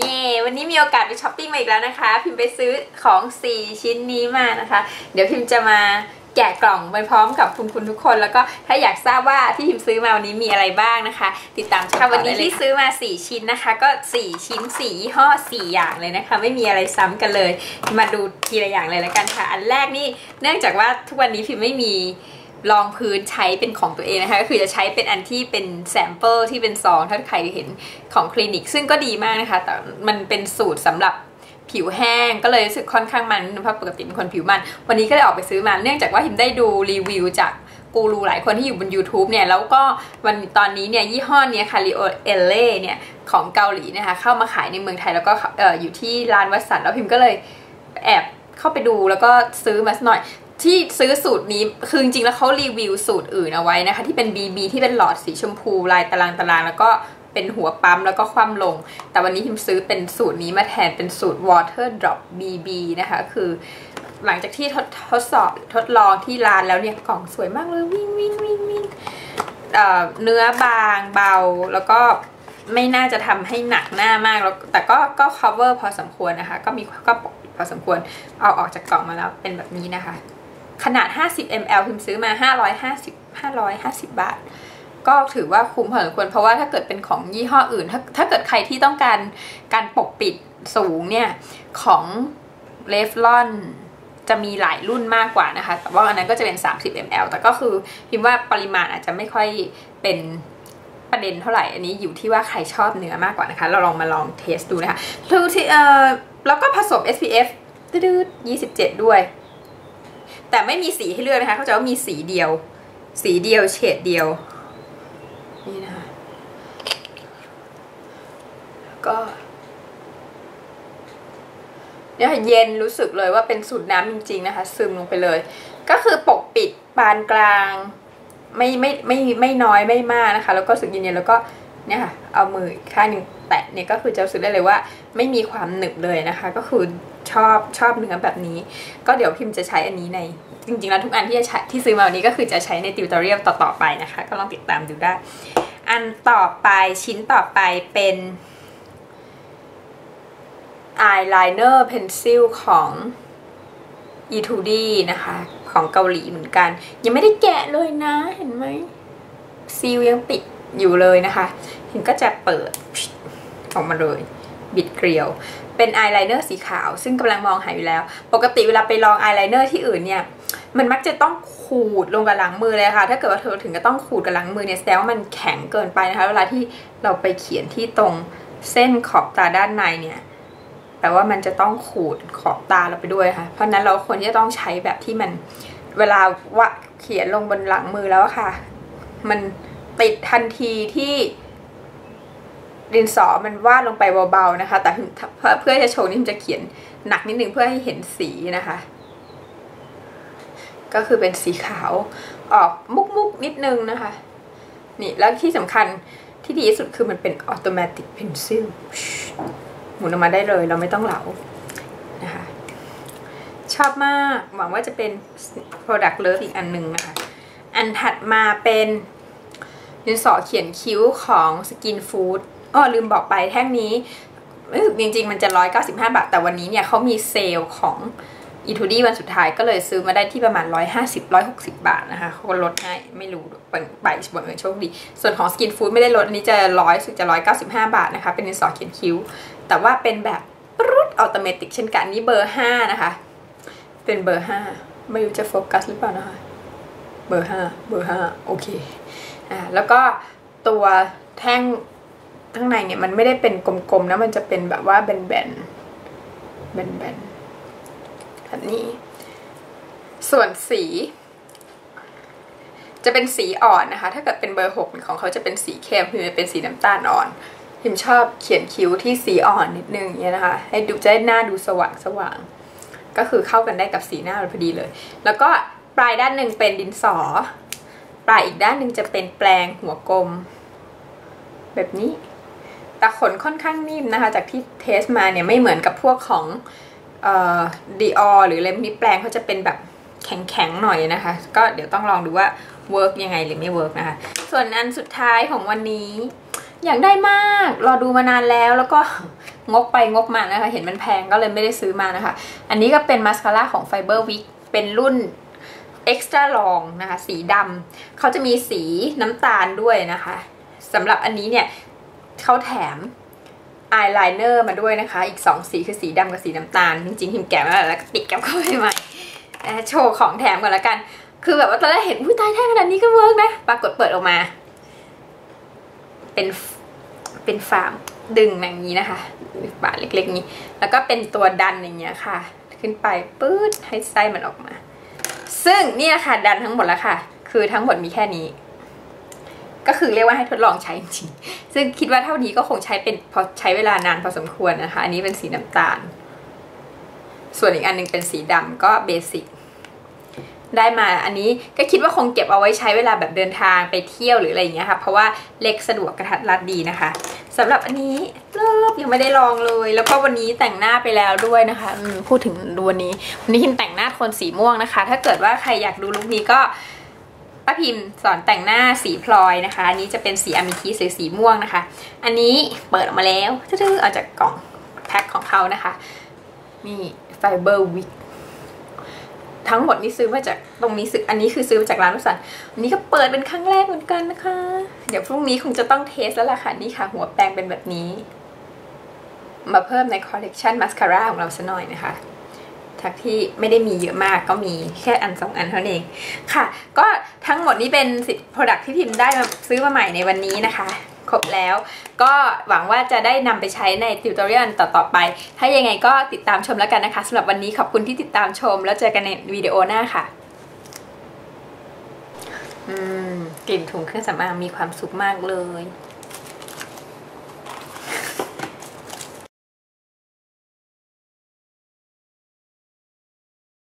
เย่วันนี้มีโอกาสไปช้อปปิ้งมาอีกแล้วนะคะ พิมพ์ไปซื้อของ 4 ชิ้นนี้มานะคะ เดี๋ยวพิมพ์จะมาแกะกล่องไปพร้อมกับคุณคุณทุกคน แล้วก็ถ้าอยากทราบว่าที่พิมพ์ซื้อมาวันนี้มีอะไรบ้างนะคะ ติดตามชมวันนี้ที่ซื้อมา 4 ชิ้นนะคะ ก็ 4 ชิ้น4ยี่ห้อ 4 อย่างเลยนะคะ ไม่มีอะไรซ้ำกันเลย มาดูทีละอย่างเลยแล้วกันค่ะ อันแรกนี่เนื่องจากว่าทุกวันนี้พิมพ์ไม่มี รองพื้นใช้เป็นของตัวเองนะคะก็คือจะใช้เป็นอันที่เป็นแซมเปิลที่เป็นซองถ้าใครเห็นของคลินิก ซึ่งก็ดีมากนะคะแต่มันเป็นสูตรสำหรับผิวแห้งก็เลยรู้สึกค่อนข้างมันเพราะปกติเป็นคนผิวมัน วันนี้ก็เลยออกไปซื้อมาเนื่องจากว่าพิมได้ดูรีวิวจากกูรูหลายคนที่อยู่บน YouTube เนี่ยแล้วก็วันตอนนี้เนี่ยยี่ห้อเนี้ยคาริโอเอเล่เนี่ยของเกาหลีนะคะเข้ามาขายในเมืองไทยแล้วก็อออยู่ที่ร้านวัสันแล้วพิมก็เลยแอบเข้าไปดูแล้วก็ซื้อมาหน่อย ที่ซื้อสูตรนี้คือจริงๆแล้วเขารีวิวสูตรอื่นเอาไว้นะคะ ที่เป็น BB ที่เป็นหลอดสีชมพูลายตารางตารางแล้วก็เป็นหัวปั๊มแล้วก็คว่ำลง แต่วันนี้พิมซื้อเป็นสูตรนี้มาแทนเป็นสูตร Water Drop BB นะคะ คือหลังจากที่ทดทดสอบทดลองที่ร้านแล้วเนี่ยกล่องสวยมากเลยวิ่งวิ่งวิ่งวิ่งเเนื้อบางเบาแล้วก็ไม่น่าจะทำให้หนักหน้ามากแล้วแต่ก็ก็ cover พอสมควรนะคะ ก็มีก็ปกปิดพอสมควรเอาออกจากกล่องมาแล้วเป็นแบบนี้นะคะ ขนาด 50 ml พิมซื้อมา 550 550 บาท ก็ถือว่าคุ้มพอสมควรเพราะว่าถ้าเกิดเป็นของยี่ห้ออื่น ถ้าถ้าเกิดใครที่ต้องการการปกปิดสูงเนี่ย ของเลฟลอนจะมีหลายรุ่นมากกว่านะคะ แต่ว่าอันนั้นก็จะเป็น 30 ml แต่ก็คือพิมพ์ว่าปริมาณอาจจะไม่ค่อยเป็นประเด็นเท่าไหร่ อันนี้อยู่ที่ว่าใครชอบเนื้อมากกว่านะคะ เราลองมาลองเทสดูนะคะคือที่เอ่อแล้วก็ผสม SPF ดืด27 ด้วย แต่ไม่มีสีให้เลือกนะคะ เขาจะว่ามีสีเดียว สีเดียวเฉดเดียว นี่นะคะ ก็เนี่ยเย็นรู้สึกเลยว่าเป็นสูตรน้ำจริงๆนะคะ ซึมลงไปเลย ก็คือปกปิดปานกลาง ไม่ไม่ไม่ไม่น้อยไม่มากนะคะ แล้วก็สึกเย็นๆแล้วก็เนี่ยค่ะ เอามือข้างหนึ่งแตะเนี่ยก็คือจะรู้สึกได้เลยว่า ไม่มีความหนึบเลยนะคะ ก็คือ อบชอบเนื้อแบบนี้ ก็เดี๋ยวพิมพ์จะใช้อันนี้ในจริงๆแล้วทุกอันที่จะใช้ที่ซื้อมาวันนี้ก็คือจะใช้ในติวตอเรียลต่อๆไปนะคะ ก็ลองติดตามดูได้ อันต่อไปชิ้นต่อไปเป็นอายไลเนอร์เพนซิลของ E2D นะคะ ของเกาหลีเหมือนกัน ยังไม่ได้แกะเลยนะเห็นไหมซีลยังปิดอยู่เลยนะคะเห็นก็จะเปิดออกมาเลย บิดเกลียว เป็นอายไลเนอร์สีขาว ซึ่งกำลังมองหาอยู่แล้ว ปกติเวลาไปลองอายไลเนอร์ที่อื่นเนี่ยมันมักจะต้องขูดลงกับหลังมือเลยค่ะ ถ้าเกิดว่าเธอถึงจะต้องขูดกับหลังมือเนี่ยแสดงว่ามันแข็งเกินไปนะคะ เวลาที่เราไปเขียนที่ตรงเส้นขอบตาด้านในเนี่ยแปลว่ามันจะต้องขูดขอบตาเราไปด้วยค่ะ เพราะนั้นเราควรที่จะต้องใช้แบบที่มันเวลาวะเขียนลงบนหลังมือแล้วค่ะ มันติดทันทีที่ ดินสอมันวาดลงไปเบาๆนะคะ แต่เพื่อจะโชว์นี่มันจะเขียนหนักนิดนึงเพื่อให้เห็นสีนะคะ ก็คือเป็นสีขาวออกมุกๆนิดนึงนะคะ นี่แล้วที่สำคัญที่ดีที่สุดคือมันเป็นออโตเมติกเพนซิลหมุนออกมาได้เลยเราไม่ต้องเหลานะคะ ชอบมากหวังว่าจะเป็น Product Love อีกอันหนึ่งนะคะ อันถัดมาเป็นดินสอเขียนคิ้วของ Skin Food อ้อลืมบอกไปแท่งนี้จริงๆ มันจะ 195 บาท แต่วันนี้เนี่ยเขามีเซลล์ของอีทูดี้วันสุดท้ายก็เลยซื้อมาได้ที่ประมาณ 150 160 บาทนะคะเขาลดให้ไม่รู้เป็นใบบังเอิญโชคดี ส่วนของ Skin Food ไม่ได้ลด อันนี้จะร้อยสึกจะ 195 บาทนะคะ เป็นดินสอเขียนคิ้ว แต่ว่าเป็นแบบปรุดอัตโนมัติเช่นกันนี้เบอร์ 5 นะคะ เป็นเบอร์ 5 ไม่รู้จะโฟกัสหรือเปล่านะคะ เบอร์ 5 เบอร์ 5 โอเคอ่าแล้วก็ตัวแท่ง ข้างในเนี่ยมันไม่ได้เป็นกลมๆนะมันจะเป็นแบบว่าแบนๆแบนๆแบบนี้ ส่วนสี จะเป็นสีอ่อนนะคะ ถ้าเกิดเป็นเบอร์หกของเขาจะเป็นสีเข้มคือเป็นสีน้ำตาลอ่อนพิมชอบเขียนคิ้วที่สีอ่อนนิดนึงเงี้ยนะคะ ให้ดูจะได้หน้าดูสว่างสว่างก็คือเข้ากันได้กับสีหน้าเราพอดีเลย แล้วก็ปลายด้านหนึ่งเป็นดินสอ ปลายอีกด้านหนึ่งจะเป็นแปลงหัวกลม แบบนี้ แต่ขนค่อนข้างนิ่มนะคะ จากที่เทสมาเนี่ยไม่เหมือนกับพวกของดีออหรือเลมนี้แปลงเขาจะเป็นแบบแข็งๆหน่อยนะคะ ก็เดี๋ยวต้องลองดูว่าเวิร์กยังไงหรือไม่เวิร์กนะคะ ส่วนอันสุดท้ายของวันนี้อยากได้มากรอดูมานานแล้วแล้วก็งกไปงกมานะคะ เห็นมันแพงก็เลยไม่ได้ซื้อมานะคะ อันนี้ก็เป็นมาสคาร่าของ Fiber Wick เป็นรุ่น Extra Long นะคะ สีดำเขาจะมีสีน้ำตาลด้วยนะคะสำหรับอันนี้เนี่ย เขาแถมอายไลเนอร์มาด้วยนะคะ อีก 2 สีคือสีดำกับสีน้ำตาล จริงๆพิมแกะมาแล้วแล้วก็ติดกับเข้าไปใหม่อะโชว์ของแถมก่อนละกัน คือแบบว่าตอนแรกเห็นอุ้ยตายแท่ขนาดนี้ก็เวิร์กนะ ปรากฏเปิดออกมา เป็นเป็นฝาร์มดึงอย่างนี้นะคะฝาเล็กๆนี้ แล้วก็เป็นตัวดันอย่างเงี้ยค่ะ ขึ้นไปปื๊ดให้ไส้มันออกมา ซึ่งเนี่นะคะดันทั้งหมดแล้วค่ะ คือทั้งหมดมีแค่นี้ ก็คือเรียกว่าให้ทดลองใช้จริง ซึ่งคิดว่าเท่านี้ก็คงใช้เป็นพอใช้เวลานานพอสมควรนะคะ อันนี้เป็นสีน้ำตาล ส่วนอีกอันหนึงเป็นสีดำก็เบสิกได้มาอันนี้ก็คิดว่าคงเก็บเอาไว้ใช้เวลาแบบเดินทางไปเที่ยวหรืออะไรอย่างเงี้ยค่ะ เพราะว่าเล็กสะดวกกระทัดรัดดีนะคะสำหรับอันนี้เลิฟยังไม่ได้ลองเลย แล้วก็วันนี้แต่งหน้าไปแล้วด้วยนะคะพูดถึงดูวันนี้วันนี้คิมแต่งหน้าโทนสีม่วงนะคะ ถ้าเกิดว่าใครอยากดูลุคนี้ก็ ป้าพิมพ์สอนแต่งหน้าสีพลอยนะคะ อันนี้จะเป็นสีอะมิทิสหรือสีม่วงนะคะ อันนี้เปิดออกมาแล้วทื่อๆเอาจากกล่องแพ็คของเขานะคะ นี่ไฟเบอร์วิกทั้งหมดนี่ซื้อมาจากตรงนี้ซื้ออันนี้คือซื้อมาจากร้านวัสันอันนี้ก็เปิดเป็นครั้งแรกเหมือนกันนะคะ เดี๋ยวพรุ่งนี้คงจะต้องเทสแล้วล่ะค่ะ นี่ค่ะ หัวแปรงเป็นแบบนี้ มาเพิ่มในคอลเลกชันมาสคาร่าของเราซะหน่อยนะคะ ทักที่ไม่ได้มีเยอะมากก็มีแค่อันสองอันเท่านั้นเองค่ะ ก็ทั้งหมดนี้เป็นสิ product ที่พิมพ์ได้มาซื้อมาใหม่ในวันนี้นะคะครบแล้ว ก็หวังว่าจะได้นำไปใช้ในติวตอเรียลต่อๆไป ถ้ายังไงก็ติดตามชมแล้วกันนะคะสำหรับวันนี้ขอบคุณที่ติดตามชม แล้วเจอกันในวิดีโอหน้าค่ะอืมกลิ่นถุงเครื่องสำอางมีความสุขมากเลย